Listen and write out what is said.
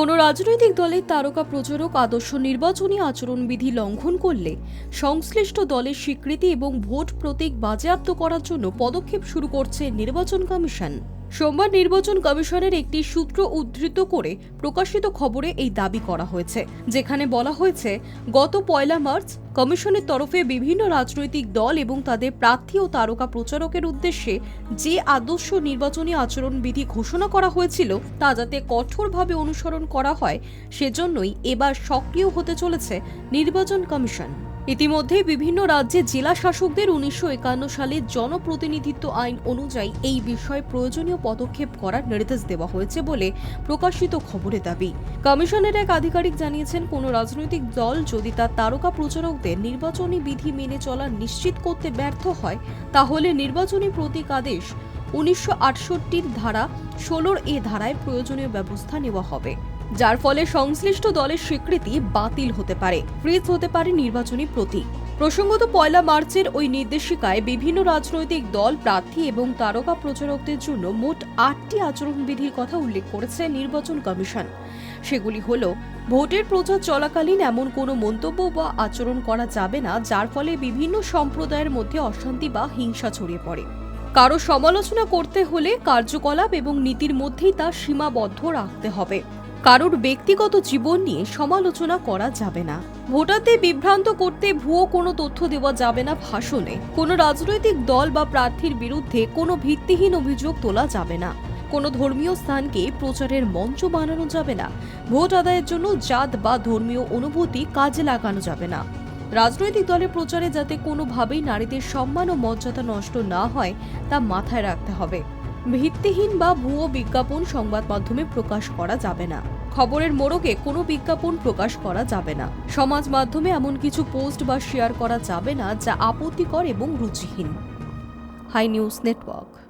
কোনো রাজনৈতিক দলের তারকা প্রচারক, আদর্শ নির্বাচনী আচরণবিধি লঙ্ঘন করলে সংশ্লিষ্ট দলের স্বীকৃতি এবং ভোট প্রতীক বাজেয়াপ্ত করার জন্য পদক্ষেপ শুরু করছে নির্বাচন কমিশন। সোমবার নির্বাচন কমিশনের একটি সূত্র উদ্ধৃত করে প্রকাশিত খবরে এই দাবি করা হয়েছে, যেখানে বলা হয়েছে, গত পয়লা মার্চ কমিশনের তরফে বিভিন্ন রাজনৈতিক দল এবং তাদের প্রার্থী ও তারকা প্রচারকের উদ্দেশ্যে যে আদর্শ নির্বাচনী আচরণবিধি ঘোষণা করা হয়েছিল তা যাতে কঠোরভাবে অনুসরণ করা হয়, সেজন্যই এবার সক্রিয় হতে চলেছে নির্বাচন কমিশন। ইতিমধ্যে বিভিন্ন রাজ্যে জেলা শাসকদের উনিশশো একান্ন সালে জনপ্রতিনিধিত্ব আইন অনুযায়ী এই বিষয়ে প্রয়োজনীয় পদক্ষেপ করার নির্দেশ দেওয়া হয়েছে বলে প্রকাশিত খবরে দাবি। কমিশনের এক আধিকারিক জানিয়েছেন, কোনো রাজনৈতিক দল যদি তার তারকা প্রচারকদের নির্বাচনী বিধি মেনে চলা নিশ্চিত করতে ব্যর্থ হয়, তাহলে নির্বাচনী প্রতীক আদেশ উনিশশো ধারা ষোলোর এ ধারায় প্রয়োজনীয় ব্যবস্থা নেওয়া হবে। যার ফলে সংশ্লিষ্ট দলের স্বীকৃতি বাতিল হতে পারে, ফ্রিজ হতে পারে নির্বাচনী প্রতীক। প্রসঙ্গত পয়লা মার্চের ওই নির্দেশিকায় বিভিন্ন রাজনৈতিক দল, প্রার্থী এবং তারকা প্রচারকদের জন্য মোট আটটি আচরণবিধির কথা উল্লেখ করেছে নির্বাচন কমিশন। সেগুলি হল, ভোটের প্রচার চলাকালীন এমন কোনো মন্তব্য বা আচরণ করা যাবে না, যার ফলে বিভিন্ন সম্প্রদায়ের মধ্যে অশান্তি বা হিংসা ছড়িয়ে পড়ে। কারও সমালোচনা করতে হলে কার্যকলাপ এবং নীতির মধ্যেই তা সীমাবদ্ধ রাখতে হবে। কারোর ব্যক্তিগত জীবন নিয়ে সমালোচনা করা যাবে না। ভোটারদের বিভ্রান্ত করতে ভুয়ো কোনো তথ্য দেওয়া যাবে না ভাষণে। কোনো রাজনৈতিক দল বা প্রার্থীর বিরুদ্ধে কোনো ভিত্তিহীন অভিযোগ তোলা যাবে না। কোনো ধর্মীয় স্থানকে প্রচারের মঞ্চ বানানো যাবে না। ভোট আদায়ের জন্য জাত বা ধর্মীয় অনুভূতি কাজে লাগানো যাবে না। রাজনৈতিক দলের প্রচারে যাতে কোনোভাবেই নারীদের সম্মান ও মর্যাদা নষ্ট না হয়, তা মাথায় রাখতে হবে। ভিত্তিহীন বা ভুয়ো বিজ্ঞাপন সংবাদ মাধ্যমে প্রকাশ করা যাবে না। খবরের মোড়কে কোনো বিজ্ঞাপন প্রকাশ করা যাবে না। সমাজ মাধ্যমে এমন কিছু পোস্ট বা শেয়ার করা যাবে না যা আপত্তিকর এবং রুচিহীন। High news network.